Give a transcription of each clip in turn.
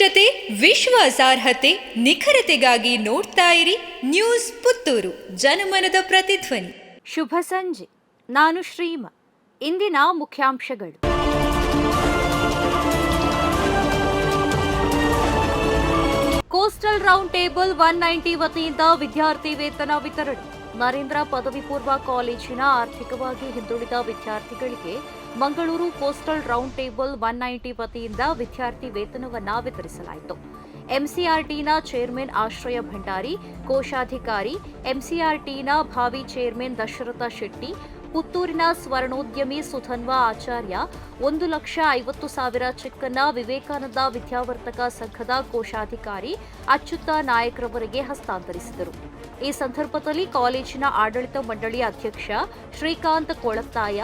ವಸ್ತುನಿಷ್ಠತೆ ವಿಶ್ವಾಸಾರ್ಹತೆ ನಿಖರತೆಗಾಗಿ ನೋಡ್ತಾ ಇರಿ ನ್ಯೂಸ್ ಪುತ್ತೂರು. ಜನಮನದ ಪ್ರತಿಧ್ವನಿ. ಶುಭ ಸಂಜೆ. ನಾನು ಶ್ರೀಮ. ಇಂದಿನ ಮುಖ್ಯಾಂಶಗಳು. Coastal round table one ninety ವತಿಯಿಂದ ವಿದ್ಯಾರ್ಥಿ ವೇತನ ವಿತರಣೆ. ನರೇಂದ್ರ ಪದವಿ ಪೂರ್ವ ಕಾಲೇಜಿನ ಆರ್ಥಿಕವಾಗಿ ಹಿಂದುಳಿದ ವಿದ್ಯಾರ್ಥಿಗಳಿಗೆ Mangaluru postal round table one ninety ವತಿಯಿಂದ ವಿದ್ಯಾರ್ಥಿ ವೇತನವನ್ನು ವಿತರಿಸಲಾಯಿತು. ಎಂಸಿಆರ್ಟಿನ ಚೇರ್ಮನ್ ಆಶ್ರಯ ಭಂಡಾರಿ, ಕೋಶಾಧಿಕಾರಿ, ಎಂಸಿಆರ್ಟಿನ ಭಾವಿ ಚೇರ್ಮನ್ ದಶರಥ ಶೆಟ್ಟಿ ಪುತ್ತೂರಿನ ಸ್ವರ್ಣೋದ್ಯಮಿ ಸುಧನ್ವ ಆಚಾರ್ಯ, ಒಂದು ಲಕ್ಷ ಐವತ್ತು ಸಾವಿರ ಚೆಕ್ಕನ್ನ ವಿವೇಕಾನಂದ ವಿದ್ಯಾವರ್ತಕ ಸಂಘದ ಕೋಶಾಧಿಕಾರಿ ಅಚ್ಯುತ ನಾಯಕ್ರವರಿಗೆ ಹಸ್ತಾಂತರಿಸಿದರು. ಈ ಸಂದರ್ಭದಲ್ಲಿ ಕಾಲೇಜಿನ ಆಡಳಿತ ಮಂಡಳಿ ಅಧ್ಯಕ್ಷ ಶ್ರೀಕಾಂತ್ ಕೊಳತ್ತಾಯ,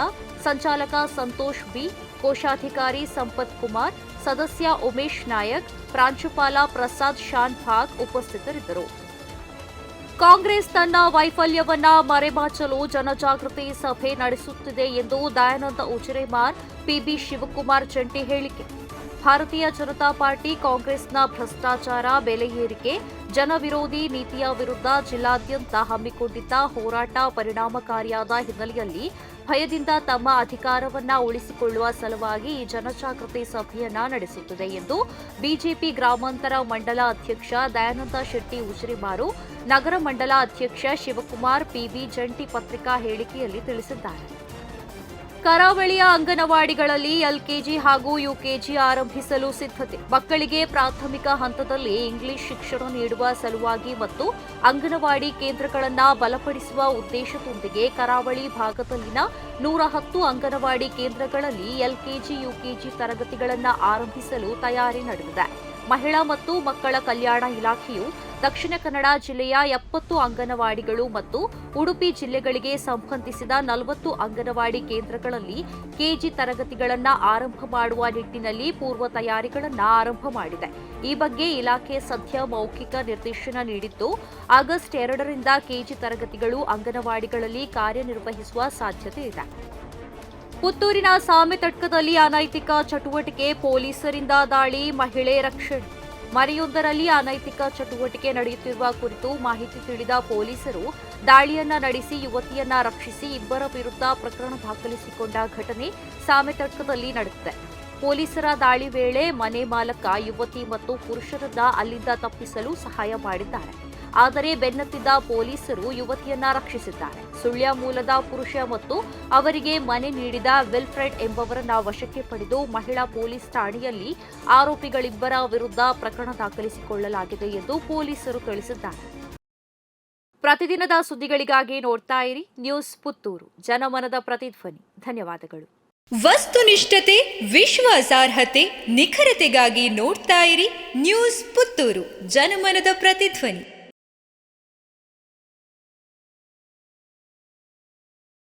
ಸಂಚಾಲಕ ಸಂತೋಷ್ ಬಿ, ಕೋಶಾಧಿಕಾರಿ ಸಂಪತ್ ಕುಮಾರ್, ಸದಸ್ಯ ಉಮೇಶ್ ನಾಯಕ್, ಪ್ರಾಂಶುಪಾಲ ಪ್ರಸಾದ್ ಶಾನ್ ಭಾಗ್ ಉಪಸ್ಥಿತರಿದ್ದರು. ಕಾಂಗ್ರೆಸ್ ತನ್ನ ವೈಫಲ್ಯವನ್ನ ಮರೆಮಾಚಲು ಜನಜಾಗೃತಿ ಸಭೆ ನಡೆಸುತ್ತಿದೆ ಎಂದು ದಯಾನಂದ ಉಜಿರೆಮಾರ್ ಪಿಬಿ ಶಿವಕುಮಾರ್ ಜಂಟಿ ಹೇಳಿಕೆ. ಭಾರತೀಯ ಜನತಾ ಪಾರ್ಟಿ ಕಾಂಗ್ರೆಸ್ನ ಭ್ರಷ್ಟಾಚಾರ ಬೆಲೆ ಏರಿಕೆ, ಜನವಿರೋಧಿ ನೀತಿಯ ವಿರುದ್ಧ ಜಿಲ್ಲಾದ್ಯಂತ ಹಮ್ಮಿಕೊಂಡಿದ್ದ ಹೋರಾಟ ಪರಿಣಾಮಕಾರಿಯಾದ ಹಿನ್ನೆಲೆಯಲ್ಲಿ ಭಯದಿಂದ ತಮ್ಮ ಅಧಿಕಾರವನ್ನ ಉಳಿಸಿಕೊಳ್ಳುವ ಸಲುವಾಗಿ ಈ ಜನಜಾಗೃತಿ ಸಭೆಯನ್ನ ನಡೆಸುತ್ತಿದೆ ಎಂದು ಬಿಜೆಪಿ ಗ್ರಾಮಾಂತರ ಮಂಡಲ ಅಧ್ಯಕ್ಷ ದಯಾನಂದ ಶೆಟ್ಟಿ ಉಜಿರಿಮಾರು ನಗರ ಮಂಡಲ ಅಧ್ಯಕ್ಷ ಶಿವಕುಮಾರ್ ಪಿಬಿ ಜಂಟಿ ಪತ್ರಿಕಾ ಹೇಳಿಕೆಯಲ್ಲಿ ತಿಳಿಸಿದ್ದಾರೆ. ಕರಾವಳಿಯ ಅಂಗನವಾಡಿಗಳಲ್ಲಿ ಎಲ್ಕೆಜಿ ಹಾಗೂ ಯುಕೆಜಿ ಆರಂಭಿಸಲು ಸಿದ್ಧತೆ. ಮಕ್ಕಳಿಗೆ ಪ್ರಾಥಮಿಕ ಹಂತದಲ್ಲಿ ಇಂಗ್ಲಿಷ್ ಶಿಕ್ಷಣ ನೀಡುವ ಸಲುವಾಗಿ ಮತ್ತು ಅಂಗನವಾಡಿ ಕೇಂದ್ರಗಳನ್ನು ಬಲಪಡಿಸುವ ಉದ್ದೇಶದೊಂದಿಗೆ ಕರಾವಳಿ ಭಾಗದಲ್ಲಿನ ನೂರ ಹತ್ತು ಅಂಗನವಾಡಿ ಕೇಂದ್ರಗಳಲ್ಲಿ ಎಲ್ಕೆಜಿ, ಯುಕೆಜಿ ತರಗತಿಗಳನ್ನು ಆರಂಭಿಸಲು ತಯಾರಿ ನಡೆದಿದೆ. ಮಹಿಳಾ ಮತ್ತು ಮಕ್ಕಳ ಕಲ್ಯಾಣ ಇಲಾಖೆಯು ದಕ್ಷಿಣ ಕನ್ನಡ ಜಿಲ್ಲೆಯ ಎಪ್ಪತ್ತು ಅಂಗನವಾಡಿಗಳು ಮತ್ತು ಉಡುಪಿ ಜಿಲ್ಲೆಗಳಿಗೆ ಸಂಬಂಧಿಸಿದ ನಲವತ್ತು ಅಂಗನವಾಡಿ ಕೇಂದ್ರಗಳಲ್ಲಿ ಕೆಜಿ ತರಗತಿಗಳನ್ನು ಆರಂಭ ಮಾಡುವ ನಿಟ್ಟಿನಲ್ಲಿ ಪೂರ್ವ ತಯಾರಿಗಳನ್ನು ಆರಂಭ ಮಾಡಿದೆ. ಈ ಬಗ್ಗೆ ಇಲಾಖೆ ಸದ್ಯ ಮೌಖಿಕ ನಿರ್ದೇಶನ ನೀಡಿದ್ದು, ಆಗಸ್ಟ್ ಎರಡರಿಂದ ಕೆಜಿ ತರಗತಿಗಳು ಅಂಗನವಾಡಿಗಳಲ್ಲಿ ಕಾರ್ಯನಿರ್ವಹಿಸುವ ಸಾಧ್ಯತೆ ಇದೆ. ಪುತ್ತೂರಿನ ಸಾಮೆ ತಟ್ಕದಲ್ಲಿ ಅನೈತಿಕ ಚಟುವಟಿಕೆ, ಪೊಲೀಸರಿಂದ ದಾಳಿ, ಮಹಿಳೆ ರಕ್ಷಣೆ. ಮನೆಯೊಂದರಲ್ಲಿ ಅನೈತಿಕ ಚಟುವಟಿಕೆ ನಡೆಯುತ್ತಿರುವ ಕುರಿತು ಮಾಹಿತಿ ತಿಳಿದ ಪೊಲೀಸರು ದಾಳಿಯನ್ನ ನಡೆಸಿ ಯುವತಿಯನ್ನ ರಕ್ಷಿಸಿ ಇಬ್ಬರ ವಿರುದ್ಧ ಪ್ರಕರಣ ದಾಖಲಿಸಿಕೊಂಡ ಘಟನೆ ಸಾಮೆತಟ್ಕದಲ್ಲಿ ನಡೆದಿದೆ. ಪೊಲೀಸರ ದಾಳಿ ವೇಳೆ ಮನೆ ಮಾಲಕ, ಯುವತಿ ಮತ್ತು ಪುರುಷರನ್ನ ಅಲ್ಲಿಂದ ತಪ್ಪಿಸಲು ಸಹಾಯ ಮಾಡಿದ್ದಾರೆ. ಆದರೆ ಬೆನ್ನತ್ತಿದ್ದ ಪೊಲೀಸರು ಯುವತಿಯನ್ನ ರಕ್ಷಿಸಿದ್ದಾರೆ. ಸುಳ್ಯ ಮೂಲದ ಪುರುಷ ಮತ್ತು ಅವರಿಗೆ ಮನೆ ನೀಡಿದ ವಿಲ್ಫ್ರೆಡ್ ಎಂಬವರನ್ನ ವಶಕ್ಕೆ ಪಡೆದು ಮಹಿಳಾ ಪೊಲೀಸ್ ಠಾಣೆಯಲ್ಲಿ ಆರೋಪಿಗಳಿಬ್ಬರ ವಿರುದ್ಧ ಪ್ರಕರಣ ದಾಖಲಿಸಿಕೊಳ್ಳಲಾಗಿದೆ ಎಂದು ಪೊಲೀಸರು ತಿಳಿಸಿದ್ದಾರೆ. ಪ್ರತಿದಿನದ ಸುದ್ದಿಗಳಿಗಾಗಿ ನೋಡ್ತಾ ಇರಿ ನ್ಯೂಸ್ ಪುತ್ತೂರು. ಜನಮನದ ಪ್ರತಿಧ್ವನಿ. ಧನ್ಯವಾದಗಳು. ವಸ್ತುನಿಷ್ಠತೆ, ವಿಶ್ವಾಸಾರ್ಹತೆ, ನಿಖರತೆಗಾಗಿ ನೋಡ್ತಾ ಇರಿ ನ್ಯೂಸ್ ಪುತ್ತೂರು. ಜನಮನದ ಪ್ರತಿಧ್ವನಿ.